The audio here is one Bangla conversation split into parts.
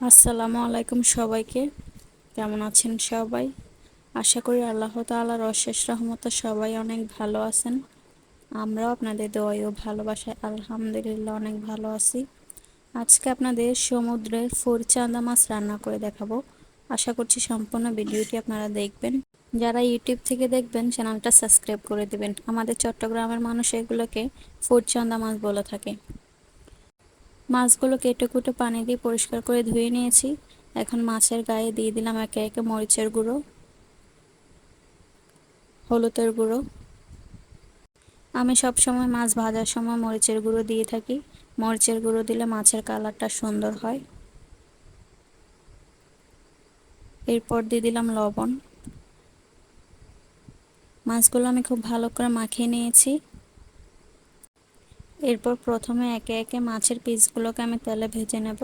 আসসালামু আলাইকুম সবাইকে। কেমন আছেন সবাই? আশা করি আল্লাহ তাআলার অশেষ রহমতে সবাই অনেক ভালো আছেন। আমরাও আপনাদের দোয়াই ও ভালোবাসায় আলহামদুলিল্লাহ অনেক ভালো আছি। আজকে আপনাদের সমুদ্রের ফরচাঁদা মাছ রান্না করে দেখাবো। আশা করছি সম্পূর্ণ ভিডিওটি আপনারা দেখবেন। যারা ইউটিউব থেকে দেখবেন, চ্যানেলটা সাবস্ক্রাইব করে দেবেন। আমাদের চট্টগ্রামের মানুষ এগুলোকে ফরচাঁদা মাছ বলে থাকে। মাছগুলো কেটে কুটে পানি দিয়ে পরিষ্কার করে ধুয়ে নিয়েছি। এখন মাছের গায়ে দিয়ে দিলাম একে একে মরিচের গুঁড়ো, হলুদের গুঁড়ো। আমি সব সময় মাছ ভাজার সময় মরিচের গুঁড়ো দিয়ে থাকি। মরিচের গুঁড়ো দিলে মাছের কালারটা সুন্দর হয়। এরপর দিয়ে দিলাম লবণ। মাছগুলো আমি খুব ভালো করে মাখিয়ে নিয়েছি। এরপর প্রথমে একে একে মাছের পিসগুলোকে আমি তেলে ভেজে নেব।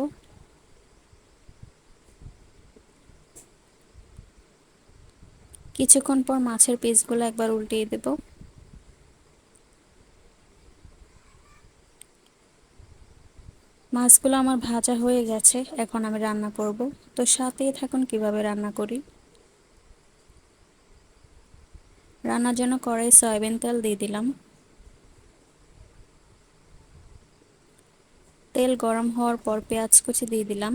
কিছুক্ষণ পর মাছের পিসগুলো একবার উল্টিয়ে দেব। মাছগুলো আমার ভাজা হয়ে গেছে, এখন আমি রান্না করব। তো সাথেই থাকুন কীভাবে রান্না করি। রান্নার জন্য কড়াই সয়াবিন তেল দিয়ে দিলাম। তেল গরম হওয়ার পর পেঁয়াজ কুচি দিয়ে দিলাম।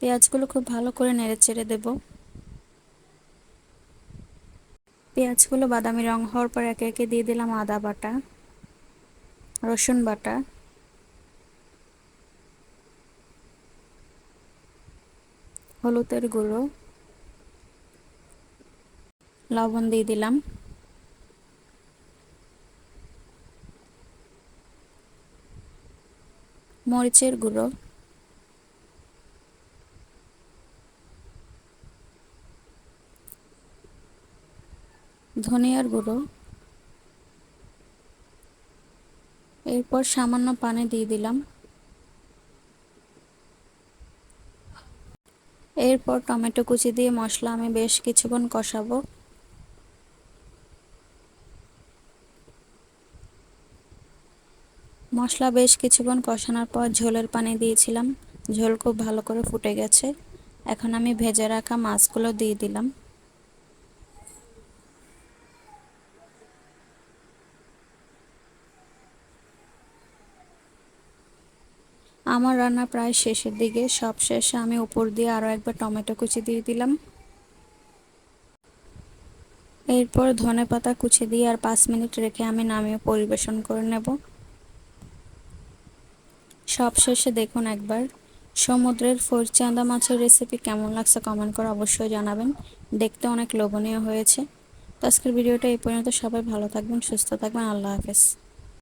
পেঁয়াজগুলো খুব ভালো করে নেড়ে চেড়ে দেব। পেঁয়াজগুলো বাদামি রং হওয়ার পর একে একে দিয়ে দিলাম আদা বাটা, রসুন বাটা। হলুদের গুঁড়ো। লবণ দিয়ে দিলাম। মরিচের গুঁড়ো। ধনিয়ার গুঁড়ো। এরপর সামান্য পানি দিয়ে দিলাম। এরপর টমেটো কুচি দিয়ে মশলা আমি বেশ কিছুক্ষণ কষাবো। মশলা বেশ কিছুক্ষণ কষানোর পর ঝোলের পানি দিয়েছিলাম। ঝোল খুব ভালো করে ফুটে গেছে। এখন আমি ভেজে রাখা মাছগুলো দিয়ে দিলাম। আমার রান্না প্রায় শেষের দিকে। সব শেষে আমি উপর দিয়ে আরও একবার টমেটো কুচি দিয়ে দিলাম। এরপর ধনে পাতা কুচি দিয়ে আর পাঁচ মিনিট রেখে আমি নামিয়ে পরিবেশন করে নেব। সবশেষে দেখুন একবার, সমুদ্রের ফরচাঁদা মাছের রেসিপি কেমন লাগছে কমেন্ট করে অবশ্যই জানাবেন। দেখতে অনেক লোভনীয় হয়েছে। তো আজকের ভিডিওটা এই পর্যন্ত। সবাই ভালো থাকবেন, সুস্থ থাকবেন। আল্লাহ হাফেজ।